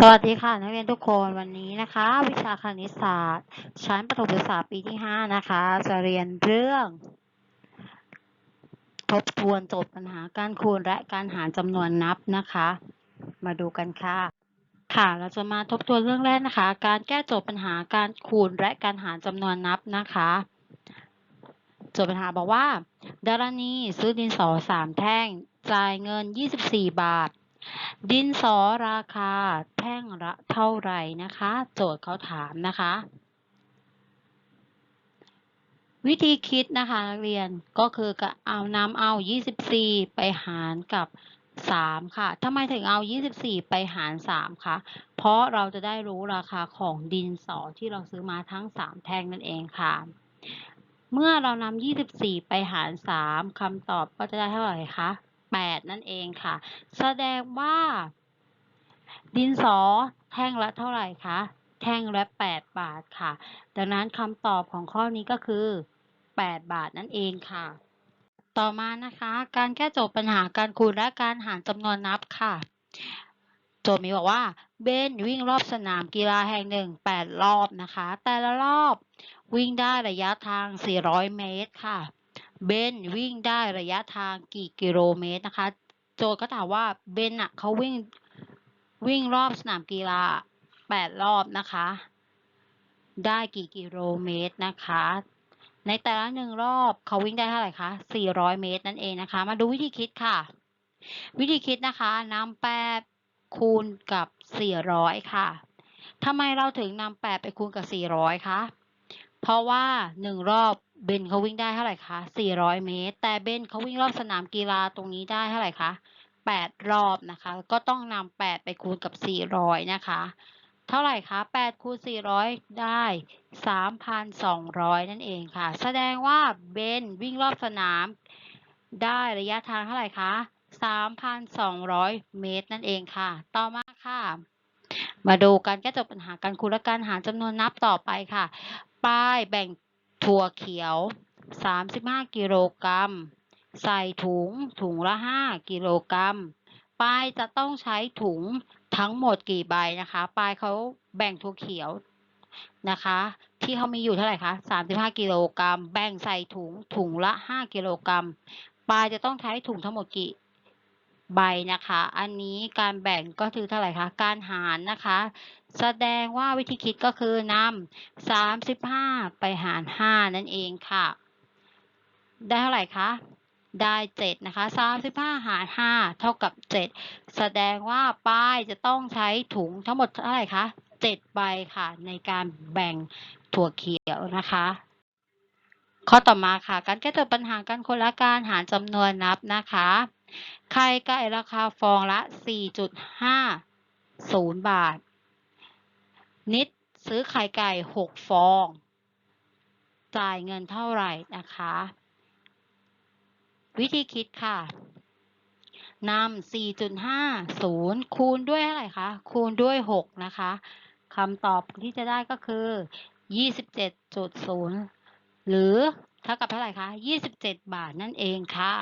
สวัสดีค่ะ นักเรียนทุกคนวันนี้นะคะ วิชาคณิตศาสตร์ ชั้นประถมศึกษาปีที่ 5 นะคะ จะเรียนเรื่อง ทบทวนโจทย์ปัญหาการคูณและการหารจำนวนนับนะคะ มาดูกันค่ะ ค่ะเราจะมาทบทวนเรื่องแรกนะคะ การแก้โจทย์ปัญหาการคูณและการหารจำนวนนับนะคะโจทย์ปัญหาบอกว่าดารณีซื้อดินสอสามแท่งจ่ายเงิน 24 บาท ดินสอราคาแท่งละเท่าไหร่นะคะ โจทย์เขาถามนะคะ วิธีคิดนะคะนักเรียนก็คือก็เอานำเอา 24 ไปหารกับ 3 ค่ะทำไมถึงเอา 24 ไปหาร 3 คะเพราะเราจะได้รู้ราคาของดินสอที่เราซื้อมาทั้ง 3 แท่งนั่นเองค่ะ เมื่อเรานำ24 ไปหาร 3คำตอบก็จะได้เท่าไหร่คะ 8 นั่นเองค่ะ แสดงว่า ดินสอแท่งละเท่าไหร่คะ แท่งละ 8 บาทค่ะ ดังนั้นคำตอบของข้อนี้ก็คือ 8 บาทนั่นเองค่ะ ต่อมานะคะ การแก้โจทย์ปัญหาการคูณและการหารจำนวนนับค่ะโจทย์มีบอกว่าเบนวิ่งรอบสนามกีฬาแห่งหนึ่ง8รอบนะคะ แต่ละรอบวิ่งได้ระยะทาง 400 เมตรค่ะ เบนวิ่งได้ระยะทางกี่กิโลเมตรนะคะ โจทย์ก็ถามว่าเบนอะเขาวิ่งวิ่งรอบสนามกีฬา8รอบนะคะ ได้กี่กิโลเมตรนะคะ ในแต่ละหนึ่งรอบเขาวิ่งได้เท่าไหร่คะ400เมตรนั่นเองนะคะ มาดูวิธีคิดค่ะ วิธีคิดนะคะนำ8คูณกับ400ค่ะทำไมเราถึงนำ8ไปคูณกับ400คะเพราะว่า1รอบ เบนเขาวิ่งได้เท่าไหร่คะ 400 เมตร แต่เบนเขาวิ่งรอบสนามกีฬาตรงนี้ได้เท่าไหร่คะ 8 รอบนะคะ ก็ต้องนำ8 ไปคูณกับ 400 นะคะ เท่าไหร่คะ 8 คูณ 400 ได้ 3,200 นั่นเองค่ะ แสดงว่าเบนวิ่งรอบสนามได้ระยะทางเท่าไหร่คะ 3,200 เมตรนั่นเองค่ะ ต่อมาค่ะ มาดูการแก้จทย์ปัญหาการคูณและการหารจำนวนนับต่อไปค่ะ ป้ายแบ่ง ถั่วเขียว 35 กิโลกรัม ใส่ถุงถุงละ 5 กิโลกรัม ป้ายจะต้องใช้ถุงทั้งหมดกี่ใบนะคะ ป้ายเขาแบ่งถั่วเขียวนะคะ ที่เขามีอยู่เท่าไหร่คะ 35 กิโลกรัม แบ่งใส่ถุงถุงละ 5 กิโลกรัมปลายจะต้องใช้ถุงทั้งหมดกี่ ใบนะคะ อันนี้การแบ่งก็คือเท่าไหร่คะ การหารนะคะ แสดงว่าวิธีคิดก็คือนำ35 ไปหาร 5 นั่นเองค่ะ ได้เท่าไหร่คะ ได้7นะคะ35 หาร 5 เท่ากับ 7 แสดงว่าป้ายจะต้องใช้ถุงทั้งหมดเท่าไหร่คะ7ใบค่ะ ในการแบ่งถั่วเขียวนะคะข้อต่อมาค่ะ การแก้โจทย์ปัญหาการคนละการหารจำนวนนับนะคะ ไข่ไก่ราคาฟองละ 4.50 บาท นิดซื้อไข่ไก่ 6 ฟอง จ่ายเงินเท่าไหร่นะคะ วิธีคิดค่ะนำ 4.50 คูณด้วยเท่าไรคะ คูณด้วย 6 นะคะ คำตอบที่จะได้ก็คือ 27.0 หรือเท่ากับเท่าไหร่คะ 27 บาทนั่นเองค่ะ